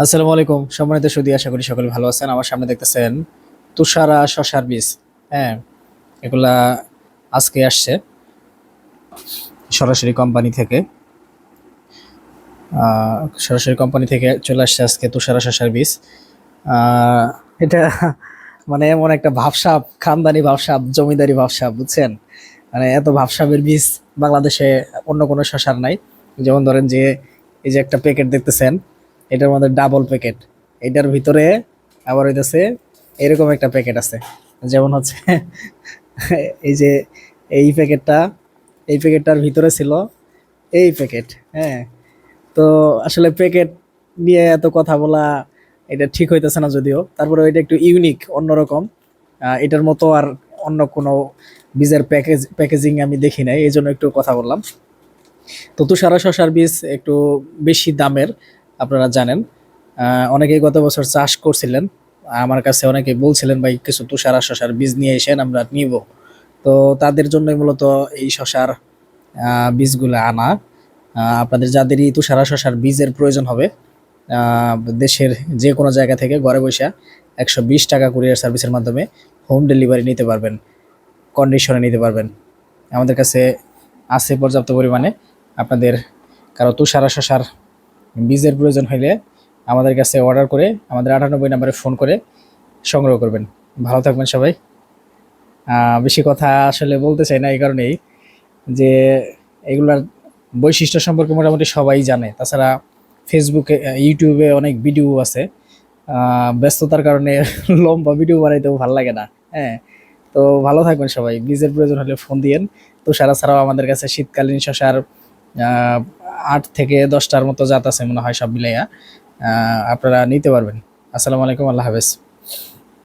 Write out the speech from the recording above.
আসসালামু আলাইকুম। সম্মানিত সুদী, আশা করি সকলে ভালো আছেন। আমার সামনে দেখতেছেন তুষারা শশার বীজ। হ্যাঁ এগুলা আজকে আসছে সরাসরি কোম্পানি থেকে। সরাসরি কোম্পানি থেকে চলে আসছে আজকে তুষারা শশার বীজ। এটা মানে এমন একটা ভাবসাব, খানদানি ভাবসাব, জমিদারি ভাবসাব, বুঝছেন? মানে এত ভাবসাবের বীজ বাংলাদেশে অন্য কোনো শশার নাই। যেমন ধরেন যে, এই যে একটা প্যাকেট দেখতেছেন এটার মধ্যে ডাবল প্যাকেট এটার ভিতরে আবার হইতেছে এরকম একটা প্যাকেট আছে। যেমন হচ্ছে এই যে এই প্যাকেটটা এই প্যাকেটটার ভিতরে ছিল এই প্যাকেট হ্যাঁ। তো আসলে প্যাকেট নিয়ে এত কথা বলা এটা ঠিক হইতেছে না যদিও। তারপরে এটা একটু ইউনিক অন্যরকম। এটার মতো আর অন্য কোনো বীজের প্যাকেজ প্যাকেজিং আমি দেখি নাই, এই জন্য একটু কথা বললাম। তো তুষারা শশার বীজ একটু বেশি দামের। আপনারা জানেন। অনেকেই গত বছর চাষ করছিলেন। আমার কাছে অনেকে বলছিলেন, ভাই, কিছু তুষারা শশার বীজ নিয়ে এসেন, আমরা নিব। তো তাদের জন্যই মূলত এই শশার বীজগুলো আনা। আপনাদের যাদেরই তুষারা শশার বীজের প্রয়োজন হবে দেশের যে কোনো জায়গা থেকে ঘরে বসে একশো বিশ টাকা কুরিয়ার সার্ভিসের মাধ্যমে হোম ডেলিভারি নিতে পারবেন, কন্ডিশনে নিতে পারবেন। আমাদের কাছে আছে পর্যাপ্ত পরিমাণে। আপনাদের কারও তুষারা শশার বীজের প্রয়োজন হলে আমাদের কাছে অর্ডার করে আমাদের আটানব্বই নাম্বারে ফোন করে সংগ্রহ করবেন। ভালো থাকবেন সবাই। বেশি কথা আসলে বলতে চাই না এই কারণেই যে এগুলার বৈশিষ্ট্য সম্পর্কে মোটামুটি সবাই জানে। তাছাড়া ফেসবুকে ইউটিউবে অনেক ভিডিও আছে। ব্যস্ততার কারণে লম্বা ভিডিও বানাইতেও ভালো লাগে না। হ্যাঁ তো ভালো থাকবেন সবাই। বীজের প্রয়োজন হলে ফোন দিয়েন। তো সারা ছাড়াও আমাদের কাছে শীতকালীন শশার আট থেকে দশটার মতো জাত আছে মনে হয় সব মিলাইয়া। আপনারা নিতে পারবেন। আসসালামু আলাইকুম, আল্লাহ হাফেজ।